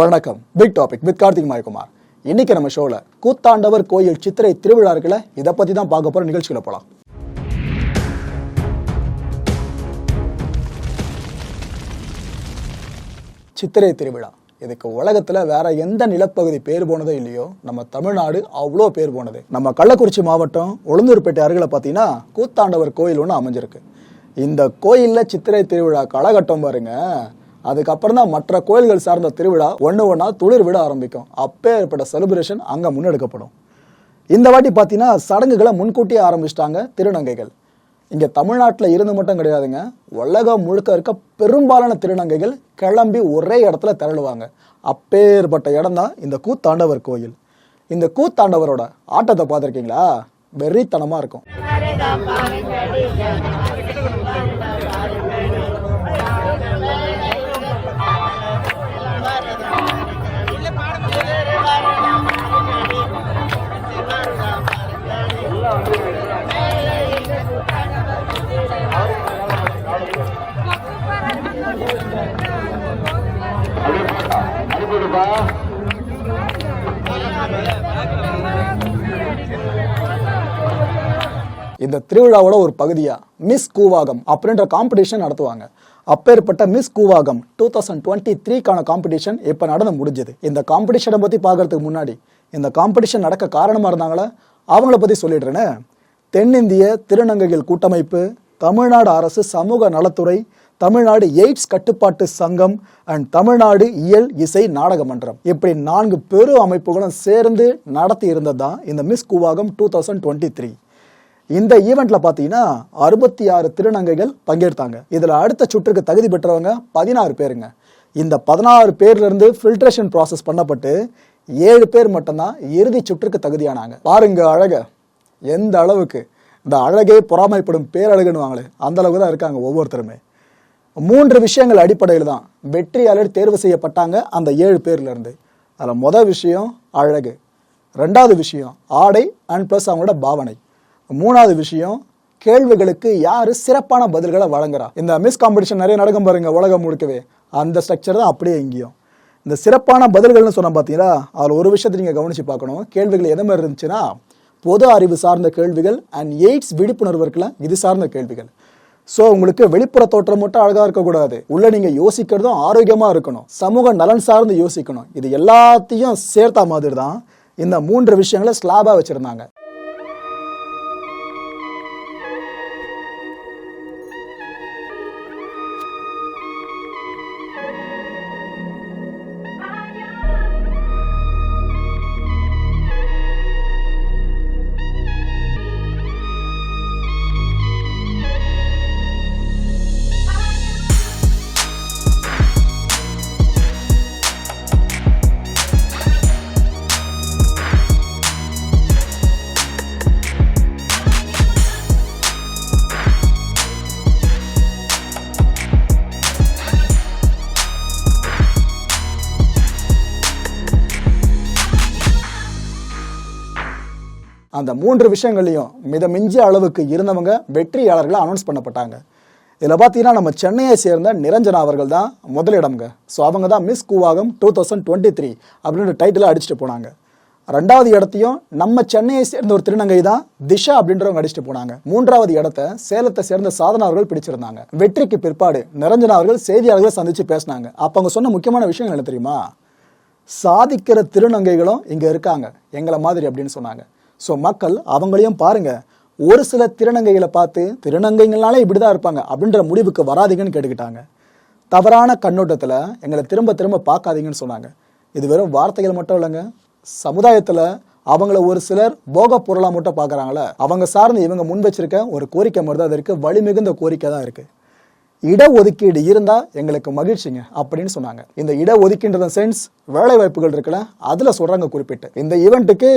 வணக்கம். Big topic with Karthik Mayakumar. இன்னைக்கு நம்ம ஷோல கூத்தாண்டவர் கோயில் சித்திரை திருவிழா இருக்குல்ல இதை பத்தி தான் பார்க்க போற நிகழ்ச்சிகளை போலாம். சித்திரை திருவிழா. இதுக்கு உலகத்துல வேற எந்த நிலப்பகுதி பேர் போனதோ இல்லையோ நம்ம தமிழ்நாடு அவ்வளோ பேர் போனது. நம்ம கள்ளக்குறிச்சி மாவட்டம் உளுந்தூர்பேட்டை அருகில் பார்த்தீங்கன்னா கூத்தாண்டவர் கோயில் ஒன்று அமைஞ்சிருக்கு. இந்த கோயிலில் சித்திரை திருவிழா களகட்டம் பாருங்க அதுக்கப்புறம் தான் மற்ற கோயில்கள் சார்ந்த திருவிழா ஒன்று ஒன்றா துளிர் விட ஆரம்பிக்கும். அப்பேற்பட்ட செலிப்ரேஷன் அங்கே முன்னெடுக்கப்படும். இந்த வாட்டி பார்த்தீங்கன்னா சடங்குகளை முன்கூட்டியே ஆரம்பிச்சிட்டாங்க திருநங்கைகள். இங்கே தமிழ்நாட்டில் இருந்து மட்டும் கிடையாதுங்க. உலகம் முழுக்க இருக்க பெரும்பாலான திருநங்கைகள் கிளம்பி ஒரே இடத்துல திரளுவாங்க. அப்பேற்பட்ட இடம் தான் இந்த கூத்தாண்டவர் கோயில். இந்த கூத்தாண்டவரோட ஆட்டத்தை பார்த்துருக்கீங்களா? வெறித்தனமாக இருக்கும். இந்த திருவிழாவோட ஒரு பகுதியா? மிஸ் கூவாகம் அப்படின்ற காம்படிஷன் நடத்துவாங்க. அப்பேற்பட்ட Miss Koovagam two thousand twenty த்ரீக்கான competition இப்போ நடந்து முடிஞ்சது? இந்த காம்படிஷனை பற்றி பார்க்கறதுக்கு முன்னாடி இந்த காம்படிஷன் நடக்க காரணமாக இருந்தாங்களே? அவங்கள பற்றி சொல்லிடுறேன்னு தென்னிந்திய திருநங்கைகள் கூட்டமைப்பு தமிழ்நாடு அரசு சமூக நலத்துறை தமிழ்நாடு எய்ட்ஸ் கட்டுப்பாட்டு சங்கம் அண்ட் தமிழ்நாடு இயல் இசை நாடக மன்றம். இப்படி நான்கு பெரு அமைப்புகளும் சேர்ந்து நடத்தி இருந்தது தான் இந்த Miss Koovagam two thousand twenty three இந்த ஈவெண்ட்ல பார்த்தீங்கன்னா அறுபத்தி ஆறு திருநங்கைகள் பங்கேற்றாங்க. இதுல அடுத்த சுற்றுக்கு தகுதி பெற்றவங்க பதினாறு பேருங்க. இந்த பதினாறு பேர்ல இருந்து ஃபில்ட்ரேஷன் ப்ராசஸ் பண்ணப்பட்டு ஏழு பேர் மட்டும்தான் இறுதி சுற்றுக்கு தகுதியானாங்க. பாருங்க அழக. எந்த அளவுக்கு? இந்த அழகே பொறாமைப்படும் பேரழகுன்னு வாங்களே. அந்த அளவுக்கு தான் இருக்காங்க ஒவ்வொருத்தருமே. மூன்று விஷயங்கள் அடிப்படையில் தான் வெற்றியாளர் தேர்வு செய்யப்பட்டாங்க அந்த ஏழு பேர்ல இருந்து அதில் மொதல் விஷயம் அழகு. ரெண்டாவது விஷயம் ஆடை அண்ட் ப்ளஸ் அவங்களோட பாவனை. மூணாவது விஷயம் கேள்விகளுக்கு யாரு சிறப்பான பதில்களை வழங்குறா? இந்த மிஸ் காம்படிஷன் நிறைய நடக்கும் பாருங்க உலகம் முழுக்கவே. அந்த ஸ்ட்ரக்சர் தான் அப்படியே எங்கேயும். இந்த சிறப்பான பதில்கள்னு சொன்னால் பார்த்தீங்களா அதில் ஒரு விஷயத்தை நீங்கள் கவனிச்சு பார்க்கணும். கேள்விகள் எதை மாதிரி இருந்துச்சுன்னா பொது அறிவு சார்ந்த கேள்விகள் அண்ட் எய்ட்ஸ் விழிப்புணர்வு இருக்குல்ல இது சார்ந்த கேள்விகள். ஸோ உங்களுக்கு வெளிப்புற தோற்றம் மட்டும் அழகாக இருக்கக்கூடாது. உள்ளே நீங்கள் யோசிக்கிறதும் ஆரோக்கியமாக இருக்கணும். சமூக நலன் சார்ந்து யோசிக்கணும். இது எல்லாத்தையும் சேர்த்த மாதிரி தான் இந்த மூன்று விஷயங்களை ஸ்லாபாக வச்சுருந்தாங்க. அந்த மூன்று விஷயங்களையும் மித மிஞ்சிய அளவுக்கு இருந்தவங்க வெற்றியாளர்களாக அனௌன்ஸ் பண்ணப்பட்டாங்க. இதில் பார்த்தீங்கன்னா நம்ம சென்னையை சேர்ந்த நிரஞ்சனா அவர்கள் தான் முதலிடம்ங்க. ஸோ அவங்க தான் Miss Koovagam two thousand twenty three அப்படின்ற டைட்டில் அடிச்சுட்டு போனாங்க. ரெண்டாவது இடத்தையும் நம்ம சென்னையை சேர்ந்த ஒரு திருநங்கை தான் திஷா அப்படின்றவங்க அடிச்சுட்டு போனாங்க. மூன்றாவது இடத்த சேலத்தை சேர்ந்த சாதனா அவர்கள் பிடிச்சிருந்தாங்க. வெற்றிக்கு பிற்பாடு நிரஞ்சனா அவர்கள் செய்தியாளர்களை சந்தித்து பேசினாங்க. அப்போ அவங்க சொன்ன முக்கியமான விஷயங்கள் என்ன தெரியுமா? சாதிக்கிற திருநங்கைகளும் இங்கே இருக்காங்க. எங்களை மாதிரி அப்படின்னு சொன்னாங்க. ஸோ மக்கள் அவங்களையும் பாருங்க. ஒரு சில திருநங்கைகளை பார்த்து திருநங்கைகள்னாலே இப்படிதான் இருப்பாங்க அப்படின்ற முடிவுக்கு வராதீங்கன்னு கேட்டுக்கிட்டாங்க. தவறான கண்ணோட்டத்தில் எங்களை திரும்ப திரும்ப பார்க்காதீங்கன்னு சொன்னாங்க. இது வெறும் வார்த்தைகள் மட்டும் இல்லைங்க. சமுதாயத்தில் அவங்கள ஒரு சிலர் போக பொருளாக மட்டும் பார்க்குறாங்களே அவங்க சார்ந்து இவங்க முன் வச்சிருக்க ஒரு கோரிக்கை மாதிரி தான் அது இருக்குது வலிமிகுந்த கோரிக்கை தான் இருக்குது இடஒதுக்கீடு இருந்தால் எங்களுக்கு மகிழ்ச்சிங்க அப்படின்னு சொன்னாங்க. இந்த இடஒதுக்கீடுற சென்ஸ் வேலை வாய்ப்புகள் இருக்குல்ல அதுல சொல்றாங்க குறிப்பிட்டு. இந்த ஈவெண்ட்டுக்கு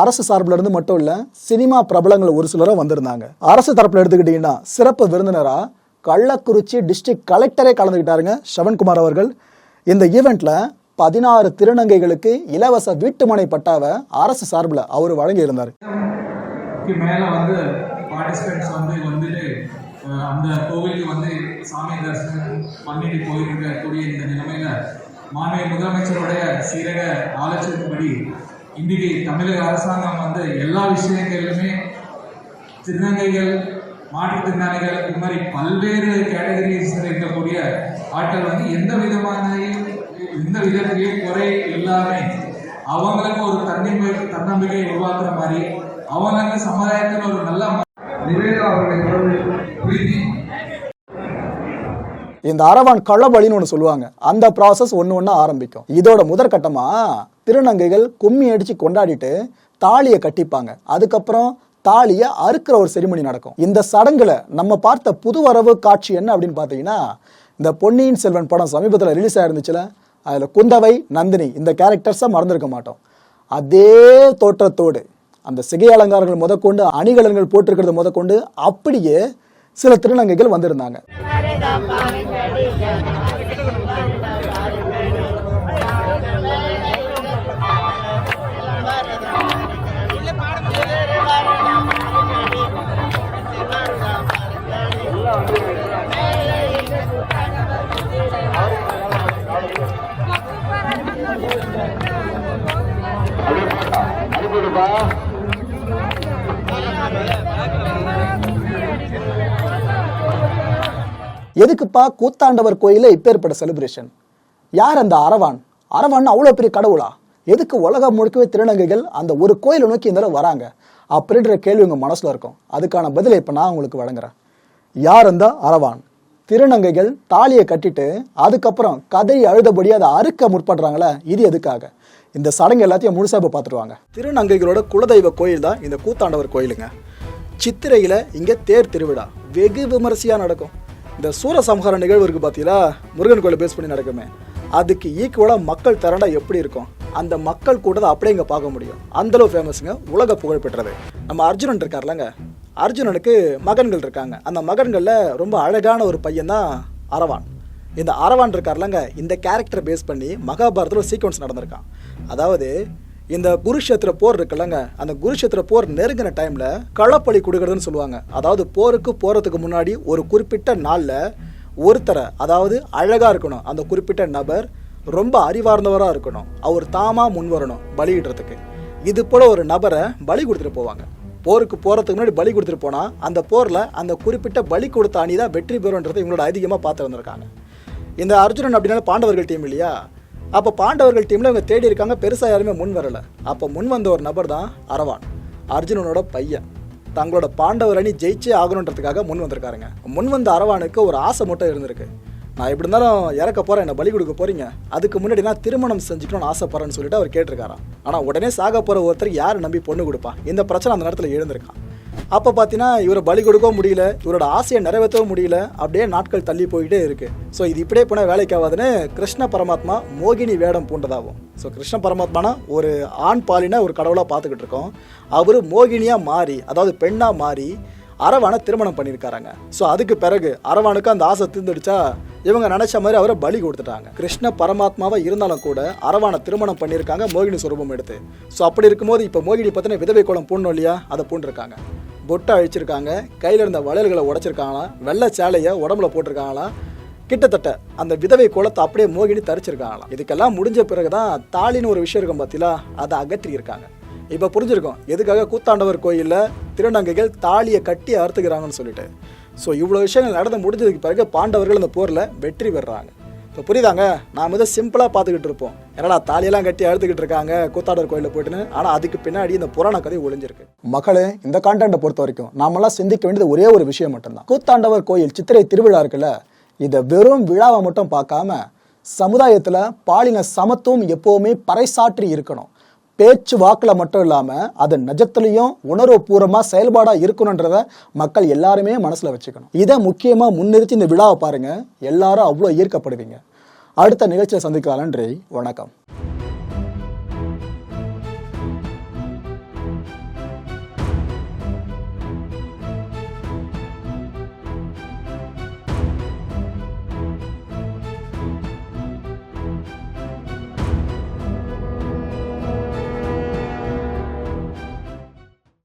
அரசு சார்பில் இருந்து மட்டும் இல்ல சினிமா பிரபலங்கள் ஒரு சிலரும் வந்திருந்தாங்க. அரசு தரப்புல எடுத்துக்கிட்டீங்கன்னா சிறப்பு விருந்தினரா கள்ளக்குறிச்சி டிஸ்ட்ரிக்ட் கலெக்டரே கலந்துக்கிட்டாருங்க சவன்குமார் அவர்கள். இந்த ஈவெண்ட்ல பதினாறு திருநங்கைகளுக்கு இலவச வீட்டுமனை பட்டாவை அரசு சார்பில் அவர் வழங்கி இருந்தார் மேல வந்து பார்ட்டிசிபென்ட்ஸ் வந்து வந்துட்டு அந்த கோவிலுக்கு வந்து சாமி தரிசனம் பண்ணிட்டு போயிருக்கக்கூடிய இந்த நிலைமையில மாநில முதலமைச்சருடைய சீரக ஆலோசனைப்படி இன்றைக்கு தமிழக அரசாங்கம் வந்து எல்லா விஷயங்களிலுமே திருநங்கைகள் மாற்றுத்திறனாளிகள் இது மாதிரி பல்வேறு கேட்டகரிஸ் இருக்கக்கூடிய ஆட்கள் வந்து எந்த விதமான எந்த விதத்திலையும் குறை இல்லாமல் அவங்களுக்கு ஒரு தன்னம்பிக்கை தன்னம்பிக்கை உருவாக்குற மாதிரி அவங்களுக்கு சமுதாயத்தில் ஒரு நல்ல நிவேதா அவர்களை இந்த அரவான் களபலின்னு ஒன்று சொல்லுவாங்க. அந்த ப்ராசஸ் ஒன்று ஒன்றா ஆரம்பிக்கும். இதோட முதற்கட்டமா திருநங்கைகள் கும்மி அடிச்சு கொண்டாடிட்டு தாலியை கட்டிப்பாங்க. அதுக்கப்புறம் தாலியை அறுக்கிற ஒரு செரிமனி நடக்கும். இந்த சடங்குல நம்ம பார்த்த புதுவரவு காட்சி என்ன அப்படின்னு பார்த்தீங்கன்னா இந்த பொன்னியின் செல்வன் படம் சமீபத்தில் ரிலீஸ் ஆயிருந்துச்சுல அதில் குந்தவை நந்தினி இந்த கேரக்டர்ஸை மறந்துருக்க மாட்டோம். அதே தோற்றத்தோடு அந்த சிகை அலங்காரங்கள் முதற்கொண்டு அணிகலன்கள் போட்டிருக்கிறது முதற்கொண்டு அப்படியே சில திருநங்கைகள் வந்திருந்தாங்க. எதுக்குப்பா கூத்தாண்டவர் கோயிலில் இப்பேற்பட்ட செலிப்ரேஷன் யார் அந்த அரவான்? அரவான் அவ்வளோ பெரிய கடவுளா? எதுக்கு உலகம் முழுக்கவே திருநங்கைகள் அந்த ஒரு கோயிலை நோக்கி இந்த தடவை வராங்க? அப்படின்ற கேள்வி உங்கள் மனசில் இருக்கும். அதுக்கான பதிலை இப்போ நான் உங்களுக்கு வழங்குறேன். யார் அந்த அரவான்? திருநங்கைகள் தாலியை கட்டிட்டு அதுக்கப்புறம் கதை அழுதபடி அதை அறுக்க முற்படுறாங்களே இது எதுக்காக? இந்த சடங்கு எல்லாத்தையும் முழுசாக இப்போ பார்த்துருவாங்க திருநங்கைகளோட குலதெய்வ கோயில் தான் இந்த கூத்தாண்டவர் கோயிலுங்க. சித்திரையில் இங்கே தேர் திருவிழா. வெகு விமரிசையாக நடக்கும். இந்த சூரசம்ஹார நிகழ்வு இருக்குது பார்த்தீங்களா முருகன் கோயிலை பேஸ் பண்ணி நடக்குமே. அதுக்கு ஈக்குவலாக மக்கள் திரண்டா எப்படி இருக்கும்? அந்த மக்கள் கூட அப்படியே இங்கே பார்க்க முடியும். அந்தளவு ஃபேமஸுங்க உலக புகழ் பெற்றது. நம்ம அர்ஜுனன் இருக்கார்லங்க. அர்ஜுனனுக்கு மகன்கள் இருக்காங்க. அந்த மகன்களில் ரொம்ப அழகான ஒரு பையன் தான் அரவான். இந்த அரவான் இருக்கார்லங்க இந்த கேரக்டரை பேஸ் பண்ணி மகாபாரதத்தில் சீக்வன்ஸ் நடந்திருக்கான். அதாவது இந்த குருஷேத்திர போர் இருக்குல்லங்க அந்த குருஷேத்திர போர் நெருங்கின டைம்ல களப்பலி கொடுக்கறதுன்னு சொல்லுவாங்க. அதாவது போருக்கு போறதுக்கு முன்னாடி ஒரு குறிப்பிட்ட நாள்ல ஒருத்தரை அதாவது அழகா இருக்கணும் அந்த குறிப்பிட்ட நபர் ரொம்ப அறிவார்ந்தவராக இருக்கணும் அவர் தாமா முன் வரணும் பலியிடுறதுக்கு இது போல ஒரு நபரை பலி கொடுத்துட்டு போவாங்க. போருக்கு போறதுக்கு முன்னாடி பலி கொடுத்துட்டு போனா அந்த போர்ல அந்த குறிப்பிட்ட பலி கொடுத்த அணி தான் வெற்றி பெறும்ன்றதை இவங்களோட அதிகமாக பார்த்து வந்திருக்காங்க. இந்த அர்ஜுனன் அப்படின்னா பாண்டவர்கள் டீம் இல்லையா? அப்போ பாண்டவர்கள் டீமில் இவங்க தேடி இருக்காங்க. பெருசாக யாருமே முன் வரலை. அப்போ முன் வந்த ஒரு நபர் தான் அரவான். அர்ஜுனனோட பையன். தங்களோட பாண்டவர் அணி ஜெயிச்சே ஆகணுன்றதுக்காக முன் வந்திருக்காருங்க. முன் வந்த அரவானுக்கு ஒரு ஆசை மட்டும் இருந்திருக்கு. நான் எப்படி இருந்தாலும் இறக்க போகிறேன் என்னை பலி கொடுக்க போகிறீங்க அதுக்கு முன்னாடி நான் திருமணம் செஞ்சுக்கணும்னு ஆசைப்படுறேன்னு சொல்லிட்டு அவர் கேட்டிருக்காராம். ஆனால் உடனே சாக போகிற ஒருத்தர் யார் நம்பி பொண்ணு கொடுப்பா இந்த பிரச்சனை அந்த நேரத்தில் எழுந்திருக்கான். அப்போ பார்த்தீங்கன்னா இவரை பலி கொடுக்கவும் முடியல இவரோட ஆசையை நிறைவேற்றவும் முடியல அப்படியே நாட்கள் தள்ளி போயிட்டே இருக்கு. ஸோ இது இப்படியே போனால் வேலைக்கு ஆகாதுன்னு கிருஷ்ண பரமாத்மா மோகினி வேடம் பூண்டதாகும். ஸோ கிருஷ்ண பரமாத்மானா ஒரு ஆண் பாலின ஒரு கடவுளாக பார்த்துக்கிட்டு இருக்கோம். அவர் மோகினியாக மாறி அதாவது பெண்ணாக மாறி அரவானை திருமணம் பண்ணியிருக்காராங்க. ஸோ அதுக்கு பிறகு அரவானுக்கு அந்த ஆசை தீர்ந்துடுச்சா? இவங்க நினைச்ச மாதிரி அவரை பலி கொடுத்துட்டாங்க. கிருஷ்ண பரமாத்மாவை இருந்தாலும் கூட அரவானை திருமணம் பண்ணியிருக்காங்க மோகினி சுரூபம் எடுத்து. ஸோ அப்படி இருக்கும்போது இப்போ மோகினி பற்றின விதவை குளம் பூண்டோம் இல்லையா? அதை பூண்டிருக்காங்க. பொட்டை அழிச்சிருக்காங்க கையில் இருந்த வளையல்களை உடைச்சிருக்காங்களாம் வெள்ளை சேலையை உடம்புல போட்டிருக்காங்களாம் கிட்டத்தட்ட அந்த விதவை குளத்தை அப்படியே மோகினி தரிச்சிருக்காங்களாம். இதுக்கெல்லாம் முடிஞ்ச பிறகு தான் தாலின்னு ஒரு விஷயம் இருக்கும் பார்த்தீங்களா அதை அகற்றி இருக்காங்க இப்போ புரிஞ்சிருக்கும் எதுக்காக கூத்தாண்டவர் கோயிலில் திருநங்கைகள் தாலியை கட்டி அறுத்துக்கிறாங்கன்னு சொல்லிட்டு. ஸோ இவ்வளோ விஷயங்கள் நடந்து முடிஞ்சதுக்கு பிறகு பாண்டவர்கள் அந்த போரில் வெற்றி பெறுறாங்க. இப்போ புரியுதாங்க? நாம் இதை சிம்பிளாக பார்த்துக்கிட்டு இருப்போம். என்னடா தாலியெல்லாம் கட்டி அழுத்துக்கிட்டு இருக்காங்க கூத்தாடர் கோயிலில் போயிட்டுன்னு? ஆனால் அதுக்கு பின்னாடி இந்த புராண கதை ஒளிஞ்சிருக்கு. மக்களே இந்த கான்டென்ட்டை பொறுத்த வரைக்கும் நாமெல்லாம் சிந்திக்க வேண்டியது ஒரே ஒரு விஷயம் மட்டும்தான். கூத்தாண்டவர் கோயில் சித்திரை திருவிழா இருக்குல்ல இதை வெறும் விழாவை மட்டும் பார்க்காம சமுதாயத்தில் பாலின சமத்துவம் எப்போவுமே பறைசாற்றி இருக்கணும். பேச்சு வாக்கில் மட்டும் இல்லாமல் அது நிஜத்துலையும் உணர்வுபூர்வமாக செயல்பாடாக இருக்கணுன்றத மக்கள் எல்லாருமே மனசில் வச்சுக்கணும். இதை முக்கியமாக முன்னிறுத்தி இந்த விழாவை பாருங்கள் எல்லாரும் அவ்வளோ ஈர்க்கப்படுவீங்க. அடுத்த நிகழ்ச்சியை சந்திக்கலாம் நன்றி. வணக்கம்.